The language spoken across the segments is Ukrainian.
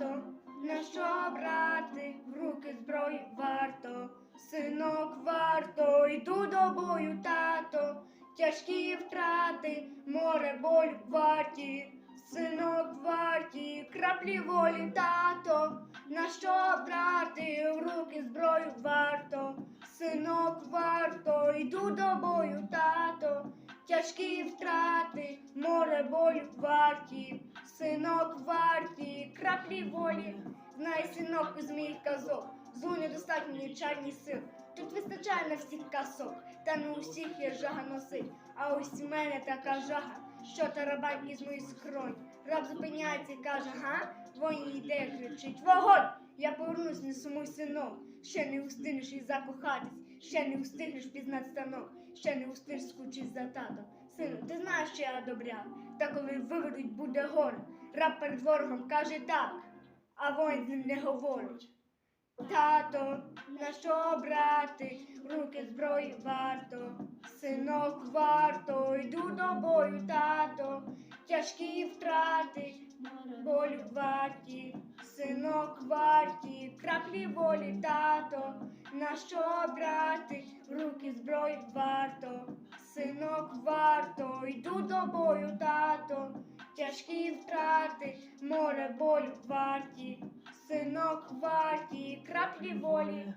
Тато, на що брати в руки зброї варто? Синок варто, йду до бою, тато, тяжкі втрати, море боль варті, синок варті, краплі волі, тато, на що брати в руки зброю варто? Синок варто, йду до бою, тато, тяжкі втрати, море болю варті, синок варті, краплі волі. Знай, синок, із змій казок, злу достатньо чарні сил. Тут вистачає на всіх касок, та не у всіх є жага носить. А ось в мене така жага, що тарабань із моїх скронь. Раб зупиняється і каже, га? Воїн йде, кричить, вогонь! Я повернусь, не сумуй синок. Ще не устигнеш і закохатись, ще не устигнеш пізнати станок, ще не устигнеш скучить за татом. Сину, ти знаєш, що я одобряв, та коли виведуть, буде горе. Раб перед ворогом каже так, а воїн з ним не говорить. Тато, на що брати, руки зброї варто, синок варто, йду до бою, тато, тяжкі втрати, болю варті, синок варті, краплі волі, тато, на що брати, руки зброї варто, синок варто, йду до бою, тато, тяжкі втрати, море болю варті, синок варті, краплі волі.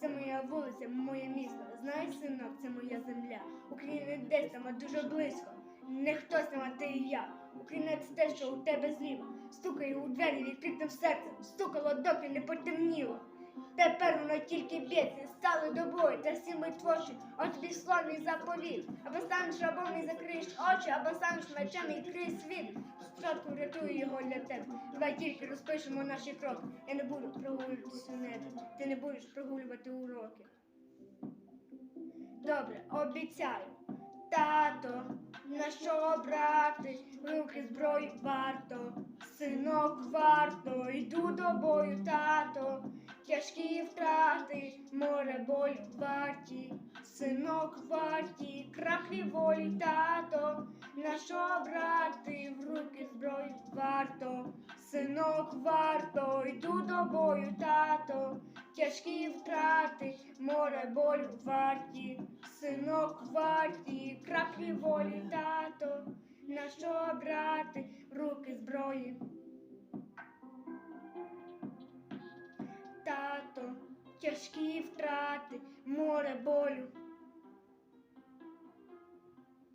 Це моя вулиця, моє місто. Знаєш, синок, це моя земля. Україна десь там, а дуже близько. Не хтось там, а ти і я. Україна це те, що у тебе зліва. Стукає у двері відкритим серцем, стукало, доки не потемніло. Тепер воно тільки б'ється, стали до бою, та всі ми творчі, от тобі славний заповіт. Або станеш рабом і закриєш очі, або станеш мечем і відкриєш світ. Спочатку врятую його для тебе. Давай тільки розпишемо наші кроки. Я не буду прогулюватися у небі. Ти не будеш прогулювати уроки. Добре, обіцяю. Тато, на що брати, руки зброї варто, синок варто, йду до бою, тато, тяжкі втрати, море болю варті, синок варті, краплі волі, тато, на що брати, в руки зброї варто, синок варто, йду до бою, тато, тяжкі втрати, море болю варті, синок варті, краплі волі, тато, на що брати? В руки зброї. Тяжкі втрати, море болю,